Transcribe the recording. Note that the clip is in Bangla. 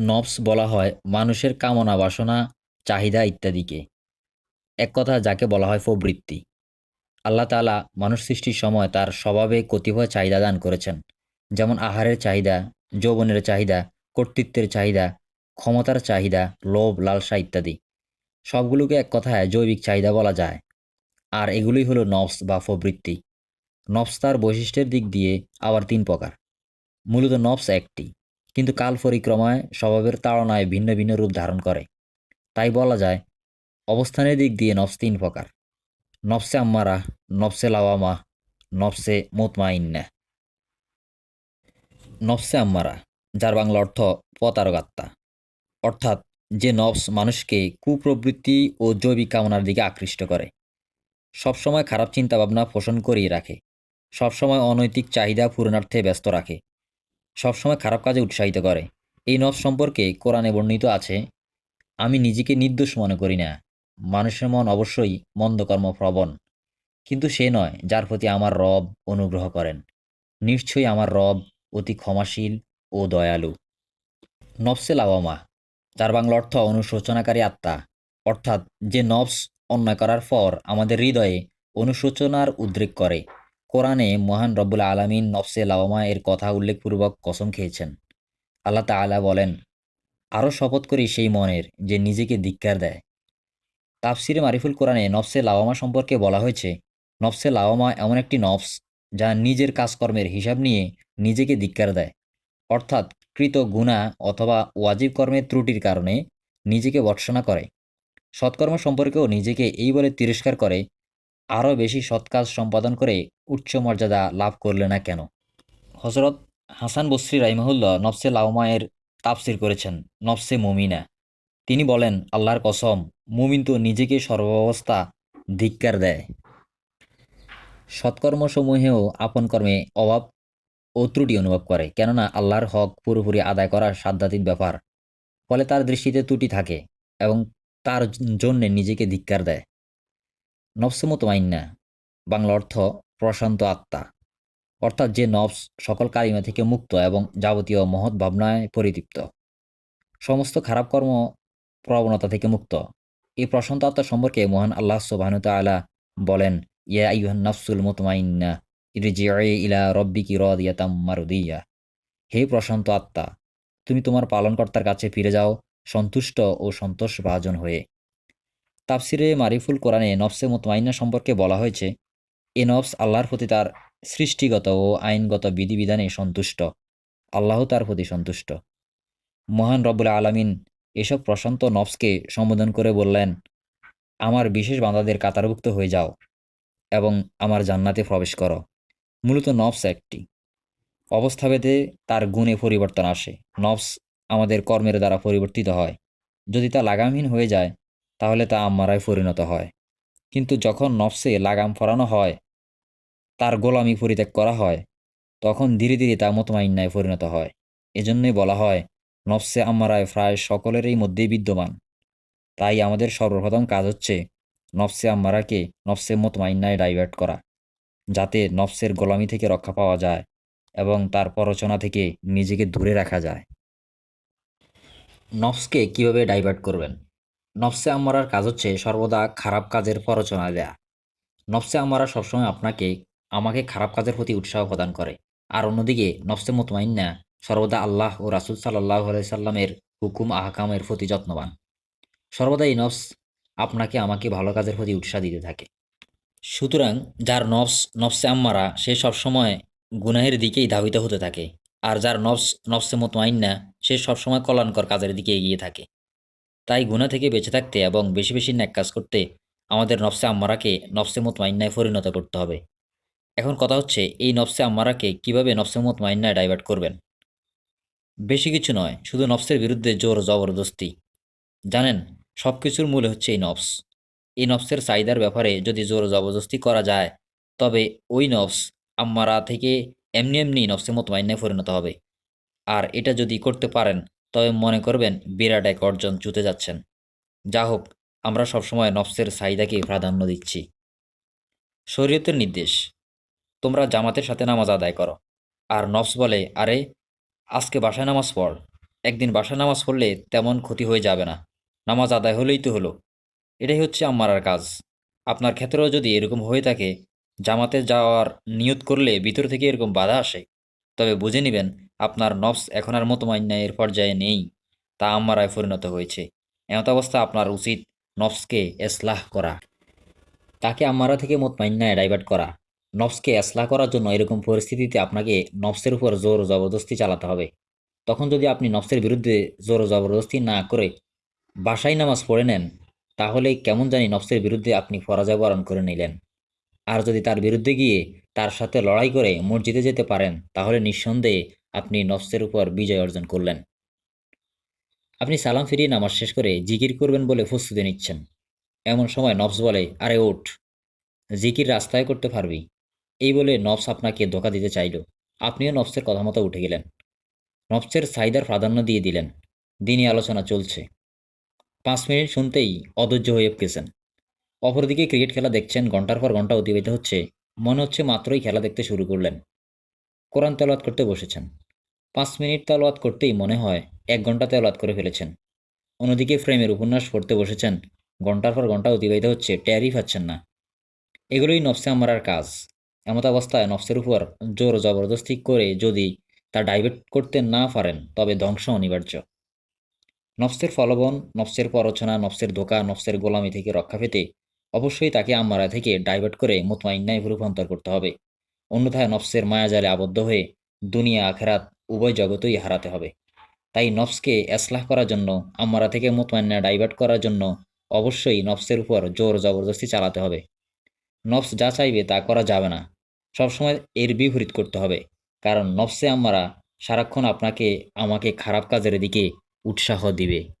নফস বলা হয় মানুষের কামনা, বাসনা, চাহিদা ইত্যাদিকে। এক কথা যাকে বলা হয় প্রবৃত্তি। আল্লাহ তাআলা মানুষ সৃষ্টির সময় তার স্বভাবে কতিপয় চাহিদা দান করেছেন। যেমন আহারের চাহিদা, যৌবনের চাহিদা, কর্তৃত্বের চাহিদা, ক্ষমতার চাহিদা, লোভ, লালসা ইত্যাদি। সবগুলোকে এক কথায় জৈবিক চাহিদা বলা যায়। আর এগুলোই হলো নফস বা প্রবৃত্তি। নফস তার বৈশিষ্ট্যের দিক দিয়ে আবার তিন প্রকার। মূলত নফস একটি। কিন্তু কাল পরিক্রমায় স্বভাবের তাড়নায় ভিন্ন ভিন্ন রূপ ধারণ করে। তাই বলা যায়, অবস্থানের দিক দিয়ে নফস তিন প্রকার। নফসে আম্মারা, নফসে লাওয়ামা, নফসে মোতমাইন্না। নফসে আম্মারা, যার বাংলা অর্থ প্রতারকাত্মা অর্থাৎ যে নফস মানুষকে কুপ্রবৃত্তি ও জৈবিক কামনার দিকে আকৃষ্ট করে। সবসময় খারাপ চিন্তাভাবনা পোষণ করিয়ে রাখে। সবসময় অনৈতিক চাহিদা পূরণার্থে ব্যস্ত রাখে। সবসময় খারাপ কাজে উৎসাহিত করে। এই নফস সম্পর্কে কোরআনে বর্ণিত আছে, আমি নিজেকে নির্দোষ মনে করি না। মানুষের মন অবশ্যই মন্দকর্ম প্রবণ কিন্তু সে নয় যার প্রতি আমার রব অনুগ্রহ করেন। নিশ্চয়ই আমার রব অতি ক্ষমাশীল ও দয়ালু। নফসে লাওয়ামা, যার বাংলা অর্থ অনুশোচনাকারী আত্মা, অর্থাৎ যে নফস অন্যায় করার পর আমাদের হৃদয়ে অনুশোচনার উদ্রেক করে। কোরআনে মহান রব্বুল আলমিন নফসে লাওয়ামা এর কথা উল্লেখপূর্বক কসম খেয়েছেন। আল্লাহ তাআলা বলেন আরও শপথ করি সেই মনের যে নিজেকে ধিক্কার দেয়। তাফসিরে মারিফুল কোরআনে নফসে লাওয়ামা সম্পর্কে বলা হয়েছে, নফসে লাওয়ামা এমন একটি নফস যা নিজের কাজকর্মের হিসাব নিয়ে নিজেকে ধিক্কার দেয়। অর্থাৎ কৃত গুণা অথবা ওয়াজিব কর্মের ত্রুটির কারণে নিজেকে বর্ষনা করে। সৎকর্ম সম্পর্কেও নিজেকে এই বলে তিরস্কার করে আরও বেশি সৎকাজ সম্পাদন করে উচ্চ মর্যাদা লাভ করলে না কেন? হজরত হাসান বসরি রাইমাহুল্লাহ নফসে লাওমায়ের তাফসির করেছেন, নফসে মুমিনা। তিনি বলেন, আল্লাহর কসম, মুমিন তো নিজেকে সর্বাবস্থা ধিক্কার দেয়। সৎকর্মসমূহেও আপন কর্মে অভাব ও ত্রুটি অনুভব করে, কেননা আল্লাহর হক পুরোপুরি আদায় করা সাধ্যাত্মিক ব্যাপার। ফলে তার দৃষ্টিতে ত্রুটি থাকে এবং তার জন্যে নিজেকে ধিক্কার দেয়। নফসে মতমাইন্না, বাংলা অর্থ প্রশান্ত আত্মা। অর্থাৎ যে নফস সকল কালিমা থেকে মুক্ত এবং যাবতীয় মহৎ ভাবনায় পরিতৃপ্ত। সমস্ত খারাপ কর্ম প্রবণতা থেকে মুক্ত। এই প্রশান্ত আত্মা সম্পর্কে মহান আল্লাহ সুবাহনতালা বলেন, ইয়া আইহান নফসুল মুতমাইন্না ইরজিআই ইলা রব্বিকি রাদিয়াতাম মারদিয়া। হে প্রশান্ত আত্মা, তুমি তোমার পালনকর্তার কাছে ফিরে যাও, সন্তুষ্ট ও সন্তোষ ভাজন হয়ে। তাফসিরে মারিফুল কোরআনে নফসে মুতমাইন্না সম্পর্কে বলা হয়েছে, এ নফস আল্লাহর প্রতি তার সৃষ্টিগত ও আইনগত বিধিবিধানে সন্তুষ্ট। আল্লাহ তার প্রতি সন্তুষ্ট। মহান রব্বুল আলমিন এসব প্রশান্ত নফসকে সম্বোধন করে বললেন, আমার বিশেষ বান্দাদের কাতারভুক্ত হয়ে যাও এবং আমার জান্নাতে প্রবেশ করো। মূলত নফস একটি। অবস্থাভেদে তার গুণে পরিবর্তন আসে। নফস আমাদের কর্মের দ্বারা পরিবর্তিত হয়। যদি তা লাগামহীন হয়ে যায় তাহলে তা আম্মারায় পরিণত হয়। কিন্তু যখন নফসে লাগাম ফরানো হয়, তার গোলামি পরিত্যাগ করা হয়, তখন ধীরে ধীরে তা মতমাইন্যায় পরিণত হয়। এজন্যই বলা হয়, নফসে আম্মারায় প্রায় সকলেরই মধ্যেই বিদ্যমান। তাই আমাদের সর্বপ্রথম কাজ হচ্ছে, নফসে আম্মারাকে নফসে মতমাইন্যায় ডাইভার্ট করা, যাতে নফসের গোলামি থেকে রক্ষা পাওয়া যায় এবং তার পরচনা থেকে নিজেকে দূরে রাখা যায়। নফসকে কীভাবে ডাইভার্ট করবেন? নফসে আম্মারার কাজ হচ্ছে সর্বদা খারাপ কাজের প্ররোচনা দেয়া। নফসে আম্মারা সবসময় আপনাকে, আমাকে খারাপ কাজের প্রতি উৎসাহ প্রদান করে। আর অন্যদিকে, নফসে মতমাইন্না সর্বদা আল্লাহ ও রাসুল সাল্লাহ সাল্লামের হুকুম, আহকামের প্রতি যত্নবান। সর্বদা এই নফস আপনাকে, আমাকে ভালো কাজের প্রতি উৎসাহ দিতে থাকে। সুতরাং যার নফস, নফসে আম্মারা সে সবসময় গুনাহের দিকেই ধাবিত হতে থাকে। আর যার নফস, নফসে মতমাইন্না, সে সবসময় কল্যাণকর কাজের দিকে এগিয়ে থাকে। তাই গুণা থেকে বেঁচে থাকতে এবং বেশি বেশি ন্যাক কাজ করতে আমাদের নফসে আম্মারাকে নফসে মতমাইন্নায় পরিণত করতে হবে। এখন কথা হচ্ছে, এই নফসে আম্মারাকে কীভাবে নফসে মতমাইন্নায় ডাইভার্ট করবেন? বেশি কিছু নয়, শুধু নফসের বিরুদ্ধে জোর জবরদস্তি। জানেন সব কিছুর মূলে হচ্ছে এই নফস। এই নফসের চাহিদার ব্যাপারে যদি জোর জবরদস্তি করা যায়, তবে ওই নফস আম্মারা থেকে এমনি এমনি নফসে মতমাইন্যায় পরিণত হবে। আর এটা যদি করতে পারেন তবে মনে করবেন বিরাট এক অর্জন চুতে যাচ্ছেন। যা হোক আমরা সবসময় নফসের চাহিদাকে প্রাধান্য দিচ্ছি। শরীয়তের নির্দেশ, তোমরা জামাতের সাথে নামাজ আদায় করো। আর নফস বলে, আরে, আজকে বাসায় নামাজ পড়। একদিন বাসায় নামাজ পড়লে তেমন ক্ষতি হয়ে যাবে না। নামাজ আদায় হলেই তো হলো। এটাই হচ্ছে আম্মারার কাজ। আপনার ক্ষেত্রেও যদি এরকম হয়ে থাকে, জামাতে যাওয়ার নিয়ত করলে ভিতর থেকে এরকম বাধা আসে। তবে বুঝে নেবেন আপনার নফস এখন আর মতমাইন্যায়ের পর্যায়ে নেই, তা আম্মারায় পরিণত হয়েছে। এমত অবস্থা আপনার উচিত নফসকে এসলাহ করা। তাকে আম্মারা থেকে মতমাইন্যায় ডাইভার্ট করা। নফসকে এসলাহ করার জন্য এরকম পরিস্থিতিতে আপনাকে নফসের উপর জোর জবরদস্তি চালাতে হবে। তখন যদি আপনি নফসের বিরুদ্ধে জোর জবরদস্তি না করে বাসায় নামাজ পড়ে নেন, তাহলে কেমন জানি নফসের বিরুদ্ধে আপনি পরাজয় বরণ করে নিলেন। আর যদি তার বিরুদ্ধে গিয়ে তার সাথে লড়াই করে মসজিদে যেতে পারেন, তাহলে নিঃসন্দেহে আপনি নফসের উপর বিজয় অর্জন করলেন। আপনি সালাম ফিরিয়ে নামাজ শেষ করে জিকির করবেন বলে প্রস্তুতি নিচ্ছেন। এমন সময় নফস বলে, আরে ওঠ, জিকির রাস্তায় করতে পারবি। এই বলে নফস আপনাকে ধোকা দিতে চাইল। আপনিও নফসের কথা মতো উঠে গেলেন। নফসের সাইদার প্রাধান্য দিয়ে দিলেন। দিনই আলোচনা চলছে। পাঁচ মিনিট শুনতেই অধৈর্য হয়ে গেছেন। অপরদিকে ক্রিকেট খেলা দেখছেন, ঘণ্টার পর ঘণ্টা অতিবাহিত হচ্ছে। মনে হচ্ছে মাত্রই খেলা দেখতে শুরু করলেন। কোরআন তেলাওয়াত করতে বসেছেন। পাঁচ মিনিট তেলাওয়াত করতেই মনে হয় এক ঘণ্টা তেলাওয়াত করে ফেলেছেন। অন্যদিকে ফ্রেমের উপন্যাস পড়তে বসেছেন, ঘণ্টার পর ঘণ্টা অতিবাহিত হচ্ছে ট্যারি পাচ্ছেন না। এগুলোই নফসে আমারার কাজ। এমত অবস্থায় নফসের উপর জোর জবরদস্তি করে যদি তা ডাইভার্ট করতে না পারেন, তবে ধ্বংস অনিবার্য। নফসের ফলবন, নফসের পরচনা নফসের ধোকা, নফসের গোলামি থেকে রক্ষা পেতে অবশ্যই তাকে আম্মারা থেকে ডাইভার্ট করে মুতমাইন্নায় রূপান্তর করতে হবে। অন্যথায় নফসের মায়াজালে আবদ্ধ হয়ে দুনিয়া, আখেরাত উভয় জগতই হারাতে হবে। তাই নফসকে এসলাহ করার জন্য আম্মারা থেকে মুতমাইন্না ডাইভার্ট করার জন্য অবশ্যই নফসের উপর জোর জবরদস্তি চালাতে হবে। নফস যা চাইবে তা করা যাবে না। সবসময় এর বিপরীত করতে হবে। কারণ নফসে আম্মারা সারাক্ষণ আপনাকে, আমাকে খারাপ কাজের দিকে উৎসাহ দিবে।